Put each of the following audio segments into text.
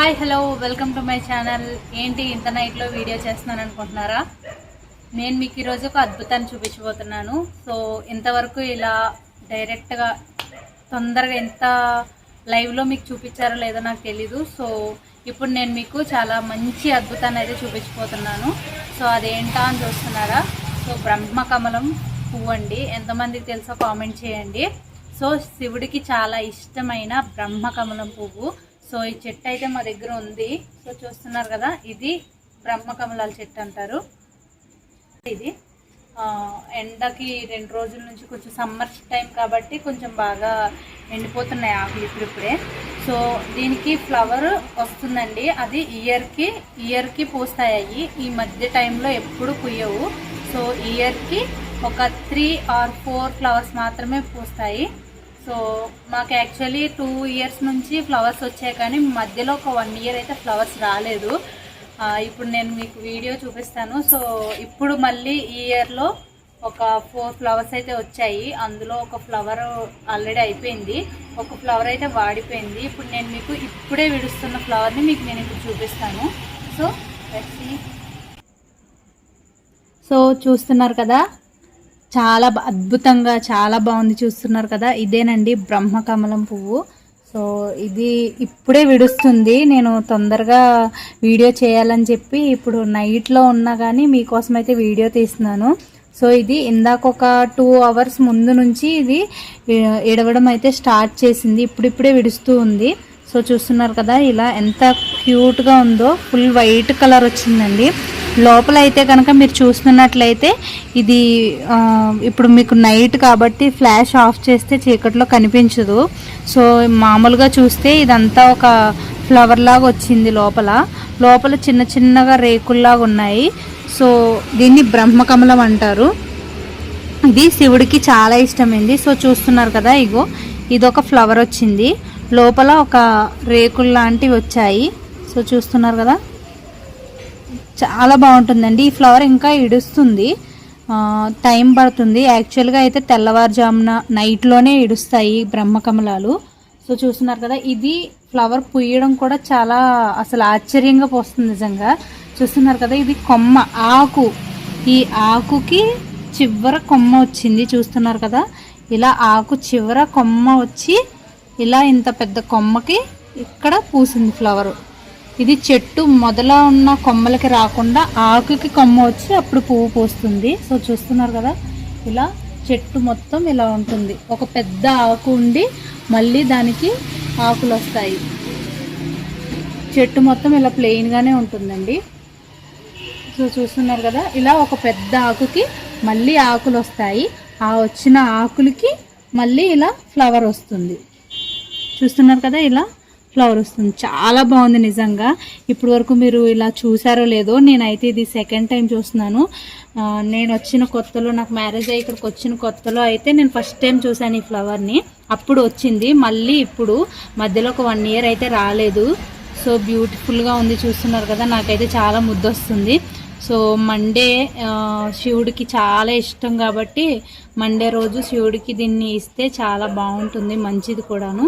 Hi hello welcome to my channel. ఏంటి ఇంత నైట్లో వీడియో చేస్తున్నాను అనుకుంటున్నారా? నేను మీకు ఈరోజు ఒక అద్భుతాన్ని చూపించబోతున్నాను. సో ఇంతవరకు ఇలా డైరెక్ట్గా తొందరగా ఎంత లైవ్లో మీకు చూపించారో లేదో నాకు తెలీదు. సో ఇప్పుడు నేను మీకు చాలా మంచి అద్భుతాన్ని అయితే చూపించబోతున్నాను. సో అదేంటా అని చూస్తున్నారా? సో బ్రహ్మకమలం పువ్వు అండి. ఎంతమందికి తెలుసో కామెంట్ చేయండి. సో శివుడికి చాలా ఇష్టమైన బ్రహ్మకమలం పువ్వు. సో ఈ చెట్టు అయితే మా దగ్గర ఉంది. సో చూస్తున్నారు కదా ఇది బ్రహ్మకమలాల చెట్టు అంటారు. ఇది ఎండకి రెండు రోజుల నుంచి కొంచెం సమ్మర్ టైం కాబట్టి కొంచెం బాగా ఎండిపోతున్నాయి ఆకులు ఇప్పుడిప్పుడే. సో దీనికి ఫ్లవర్ వస్తుందండి. అది ఇయర్కి ఇయర్కి పూస్తాయి. అవి ఈ మధ్య టైంలో ఎప్పుడు పుయ్యవు సో ఇయర్కి ఒక త్రీ ఆర్ ఫోర్ ఫ్లవర్స్ మాత్రమే పూస్తాయి. సో మాకు యాక్చువల్లీ టూ ఇయర్స్ నుంచి ఫ్లవర్స్ వచ్చాయి కానీ మధ్యలో ఒక వన్ ఇయర్ అయితే ఫ్లవర్స్ రాలేదు. ఇప్పుడు నేను మీకు వీడియో చూపిస్తాను. సో ఇప్పుడు మళ్ళీ ఈ ఇయర్లో ఒక ఫోర్ ఫ్లవర్స్ అయితే వచ్చాయి. అందులో ఒక ఫ్లవర్ ఆల్రెడీ అయిపోయింది. ఒక ఫ్లవర్ అయితే వాడిపోయింది. ఇప్పుడు నేను మీకు ఇప్పుడే విడుస్తున్న ఫ్లవర్ని మీకు నేను ఇప్పుడు చూపిస్తాను. సో సో చూస్తున్నారు కదా? చాలా అద్భుతంగా చాలా బాగుంది చూస్తున్నారు కదా. ఇదేనండి బ్రహ్మకమలం పువ్వు. సో ఇది ఇప్పుడే విడుస్తుంది. నేను తొందరగా వీడియో చేయాలని చెప్పి ఇప్పుడు నైట్లో ఉన్నా కానీ మీకోసం అయితే వీడియో తీస్తున్నాను. సో ఇది ఇందాక ఒక టూ అవర్స్ ముందు నుంచి ఇది ఎడవడం అయితే స్టార్ట్ చేసింది. ఇప్పుడిప్పుడే విడుస్తూ ఉంది. సో చూస్తున్నారు కదా ఇలా ఎంత క్యూట్గా ఉందో ఫుల్ వైట్ కలర్ వచ్చిందండి. లోపల అయితే కనుక మీరు చూస్తున్నట్లయితే ఇది ఇప్పుడు మీకు నైట్ కాబట్టి ఫ్లాష్ ఆఫ్ చేస్తే చీకట్లో కనిపించదు. సో మామూలుగా చూస్తే ఇదంతా ఒక ఫ్లవర్ లాగా వచ్చింది లోపల. లోపల చిన్న చిన్నగా రేకుల్లాగా ఉన్నాయి. సో దీన్ని బ్రహ్మకమలం అంటారు. ఇది శివుడికి చాలా ఇష్టమైంది సో చూస్తున్నారు కదా ఇగో ఇది ఒక ఫ్లవర్ వచ్చింది. లోపల ఒక రేకులు లాంటివి వచ్చాయి. సో చూస్తున్నారు కదా? చాలా బాగుంటుందండి. ఈ ఫ్లవర్ ఇంకా ఇడుస్తుంది. టైం పడుతుంది. యాక్చువల్గా అయితే తెల్లవారుజామున నైట్లోనే ఇడుస్తాయి బ్రహ్మకమలాలు. సో చూస్తున్నారు కదా ఇది ఫ్లవర్ పుయ్యడం కూడా చాలా అసలు ఆశ్చర్యంగా పోస్తుంది నిజంగా. చూస్తున్నారు కదా ఇది కొమ్మ ఆకు. ఈ ఆకుకి చివర కొమ్మ వచ్చింది. చూస్తున్నారు కదా ఇలా ఆకు చివర కొమ్మ వచ్చి ఇలా ఇంత పెద్ద కొమ్మకి ఇక్కడ పూసింది ఫ్లవర్. ఇది చెట్టు మొదల ఉన్న కొమ్మలకి రాకుండా ఆకుకి కొమ్మ వచ్చి అప్పుడు పువ్వు పూస్తుంది. సో చూస్తున్నారు కదా ఇలా చెట్టు మొత్తం ఇలా ఉంటుంది. ఒక పెద్ద ఆకు ఉండి మళ్ళీ దానికి ఆకులు వస్తాయి. చెట్టు మొత్తం ఇలా ప్లెయిన్గానే ఉంటుందండి. సో చూస్తున్నారు కదా ఇలా ఒక పెద్ద ఆకుకి మళ్ళీ ఆకులు వస్తాయి. ఆ వచ్చిన ఆకులకి మళ్ళీ ఇలా ఫ్లవర్ వస్తుంది. చూస్తున్నారు కదా ఇలా ఫ్లవర్ వస్తుంది. చాలా బాగుంది నిజంగా. ఇప్పటి వరకు మీరు ఇలా చూసారో లేదో నేనైతే ఇది సెకండ్ టైం చూస్తున్నాను. నేను వచ్చిన కొత్తలో నాకు మ్యారేజ్ అయ్యి ఇక్కడికి వచ్చిన కొత్తలో అయితే నేను ఫస్ట్ టైం చూశాను ఈ ఫ్లవర్ని అప్పుడు వచ్చింది మళ్ళీ ఇప్పుడు మధ్యలో ఒక వన్ ఇయర్ అయితే రాలేదు. సో బ్యూటిఫుల్గా ఉంది చూస్తున్నారు కదా నాకైతే చాలా ముద్దొస్తుంది సో మండే శివుడికి చాలా ఇష్టం కాబట్టి మండే రోజు శివుడికి దీన్ని ఇస్తే చాలా బాగుంటుంది మంచిది కూడాను.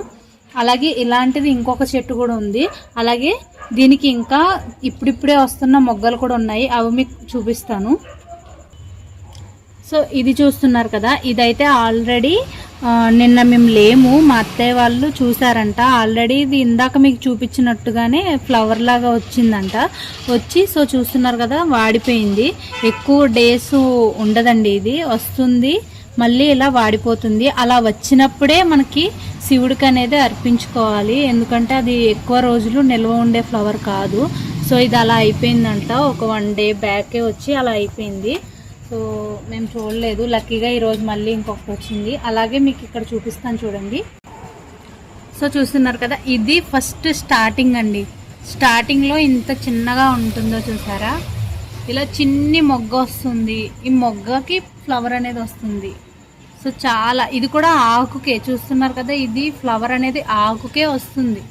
అలాగే ఇలాంటిది ఇంకొక చెట్టు కూడా ఉంది. అలాగే దీనికి ఇంకా ఇప్పుడిప్పుడే వస్తున్న మొగ్గలు కూడా ఉన్నాయి. అవి మీకు చూపిస్తాను. సో ఇది చూస్తున్నారు కదా. ఇదైతే ఆల్రెడీ నిన్న మేము లేము. మా అత్తయ్య వాళ్ళు చూసారంట ఆల్రెడీ ఇది ఇందాక మీకు చూపించినట్టుగానే ఫ్లవర్ లాగా వచ్చిందంట. వచ్చి సో చూస్తున్నారు కదా వాడిపోయింది. ఎక్కువ డేస్ ఉండదండి ఇది. వస్తుంది. మళ్ళీ ఇలా వాడిపోతుంది. అలా వచ్చినప్పుడే మనకి శివుడికి అనేది అర్పించుకోవాలి. ఎందుకంటే అది ఎక్కువ రోజులు నిల్వ ఉండే ఫ్లవర్ కాదు. సో ఇది అలా అయిపోయిందంట. ఒక వన్ డే బ్యాకే వచ్చి అలా అయిపోయింది. సో మేము చూడలేదు. లక్కీగా ఈరోజు మళ్ళీ ఇంకొకటి వచ్చింది. అలాగే మీకు ఇక్కడ చూపిస్తాను చూడండి. సో చూస్తున్నారు కదా ఇది ఫస్ట్ స్టార్టింగ్ అండి. స్టార్టింగ్లో ఇంత చిన్నగా ఉంటుందో చూసారా? ఇలా చిన్ని మొగ్గ వస్తుంది. ఈ మొగ్గకి ఫ్లవర్ అనేది వస్తుంది. సో చాలా ఇది కూడా ఆకుకే చూస్తున్నారు కదా ఇది ఫ్లవర్ అనేది ఆకుకే వస్తుంది.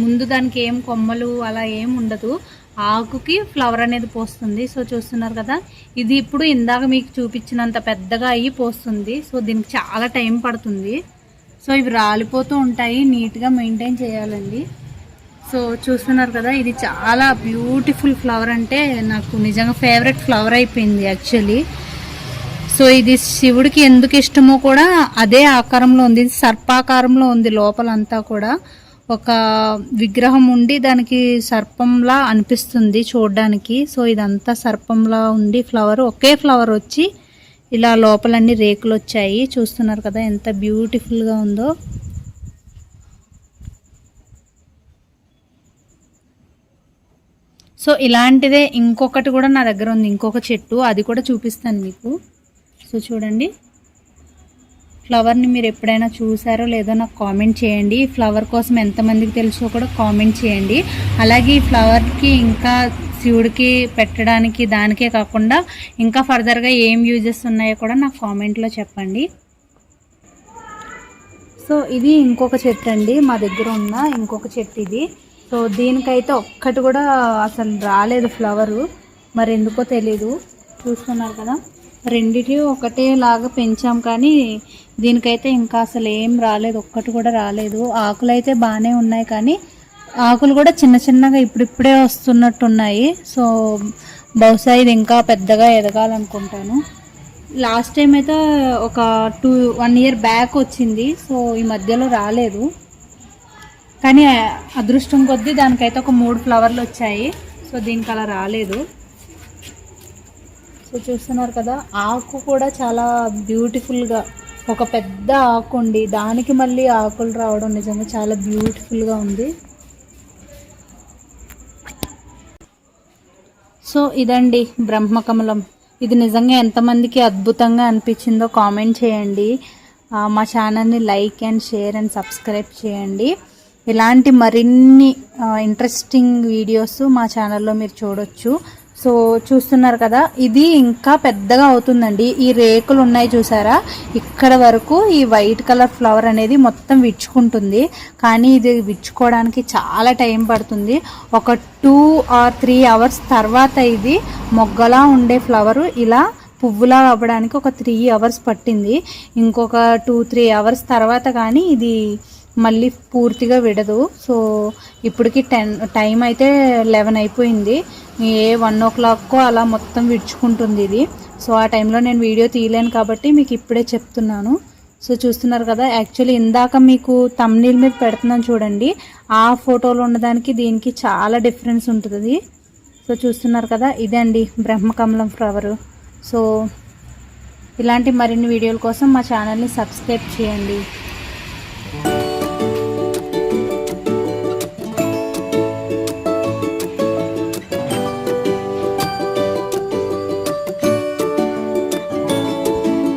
ముందు దానికి ఏం కొమ్మలు అలా ఏం ఉండదు. ఆకుకి ఫ్లవర్ అనేది పోస్తుంది. సో చూస్తున్నారు కదా ఇది ఇప్పుడు ఇందాక మీకు చూపించినంత పెద్దగా అయ్యి పోస్తుంది. సో దీనికి చాలా టైం పడుతుంది. సో ఇవి రాలిపోతూ ఉంటాయి. నీట్గా మెయింటైన్ చేయాలండి. సో చూస్తున్నారు కదా ఇది చాలా బ్యూటిఫుల్ ఫ్లవర్ అంటే నాకు నిజంగా ఫేవరెట్ ఫ్లవర్ అయిపోయింది యాక్చువల్లీ. సో ఇది శివుడికి ఎందుకు ఇష్టమో కూడా అదే ఆకారంలో ఉంది. ఇది సర్పాకారంలో ఉంది లోపలంతా కూడా. ఒక విగ్రహం ఉండి దానికి సర్పంలా అనిపిస్తుంది చూడడానికి. సో ఇదంతా సర్పంలా ఉండి ఫ్లవర్ ఒకే ఫ్లవర్ వచ్చి ఇలా లోపలన్నీ రేకులు వచ్చాయి. చూస్తున్నారు కదా ఎంత బ్యూటిఫుల్గా ఉందో. సో ఇలాంటిదే ఇంకొకటి కూడా నా దగ్గర ఉంది. ఇంకొక చెట్టు అది కూడా చూపిస్తాను మీకు. సో చూడండి. ఫ్లవర్ని మీరు ఎప్పుడైనా చూసారో లేదో నాకు కామెంట్ చేయండి. ఈ ఫ్లవర్ కోసం ఎంతమందికి తెలుసో కూడా కామెంట్ చేయండి. అలాగే ఈ ఫ్లవర్కి ఇంకా శివుడికి పెట్టడానికి దానికే కాకుండా ఇంకా ఫర్దర్గా ఏం యూజెస్ ఉన్నాయో కూడా నాకు కామెంట్లో చెప్పండి. సో ఇది ఇంకొక చెట్టు అండి. మా దగ్గర ఉన్న ఇంకొక చెట్టు ఇది. సో దీనికైతే ఒక్కటి కూడా అసలు రాలేదు ఫ్లవరు. మరి ఎందుకో తెలీదు. చూస్తున్నారు కదా? రెండిటి ఒకటే లాగా పెంచాం కానీ దీనికైతే ఇంకా అసలు ఏం రాలేదు ఒక్కటి కూడా రాలేదు. ఆకులు అయితే బాగానే ఉన్నాయి కానీ ఆకులు కూడా చిన్న చిన్నగా ఇప్పుడిప్పుడే వస్తున్నట్టున్నాయి. సో బహుశా ఇది ఇంకా పెద్దగా ఎదగాలనుకుంటాను. లాస్ట్ టైం అయితే ఒక టూ వన్ ఇయర్ బ్యాక్ వచ్చింది. సో ఈ మధ్యలో రాలేదు. కానీ అదృష్టం కొద్దీ దానికైతే ఒక మూడు ఫ్లవర్లు వచ్చాయి. సో దీనికి అలా రాలేదు. సో చూస్తున్నారు కదా ఆకు కూడా చాలా బ్యూటిఫుల్గా ఒక పెద్ద ఆకు ఉండి దానికి మళ్ళీ ఆకులు రావడం నిజంగా చాలా బ్యూటిఫుల్గా ఉంది. సో ఇదండి బ్రహ్మకమలం. ఇది నిజంగా ఎంతమందికి అద్భుతంగా అనిపించిందో కామెంట్ చేయండి. మా ఛానల్ని like and share and subscribe చేయండి. ఇలాంటి మరిన్ని ఇంట్రెస్టింగ్ వీడియోస్ మా ఛానల్లో మీరు చూడొచ్చు. సో చూస్తున్నారు కదా ఇది ఇంకా పెద్దగా అవుతుందండి. ఈ రేకులు ఉన్నాయి చూసారా? ఇక్కడ వరకు ఈ వైట్ కలర్ ఫ్లవర్ అనేది మొత్తం విచ్చుకుంటుంది. కానీ ఇది విచ్చుకోవడానికి చాలా టైం పడుతుంది. ఒక టూ ఆర్ త్రీ అవర్స్ తర్వాత ఇది మొగ్గలా ఉండే ఫ్లవరు ఇలా పువ్వులా అవ్వడానికి ఒక త్రీ అవర్స్ పట్టింది. ఇంకొక టూ త్రీ అవర్స్ తర్వాత కానీ ఇది మళ్ళీ పూర్తిగా విడదు. సో ఇప్పటికి టెన్ టైం అయితే లెవెన్ అయిపోయింది. ఏ వన్ ఓ క్లాక్కో అలా మొత్తం విడుచుకుంటుంది ఇది. సో ఆ టైంలో నేను వీడియో తీయలేను కాబట్టి మీకు ఇప్పుడే చెప్తున్నాను. సో చూస్తున్నారు కదా యాక్చువల్లీ ఇందాక మీకు తమ్నీల్ మీద పెడుతున్నాను చూడండి. ఆ ఫోటోలో ఉన్నదానికి దీనికి చాలా డిఫరెన్స్ ఉంటుంది. సో చూస్తున్నారు కదా ఇదే అండి బ్రహ్మకమలం ఫ్లవరు సో ఇలాంటి మరిన్ని వీడియోల కోసం మా ఛానల్ని సబ్స్క్రైబ్ చేయండి.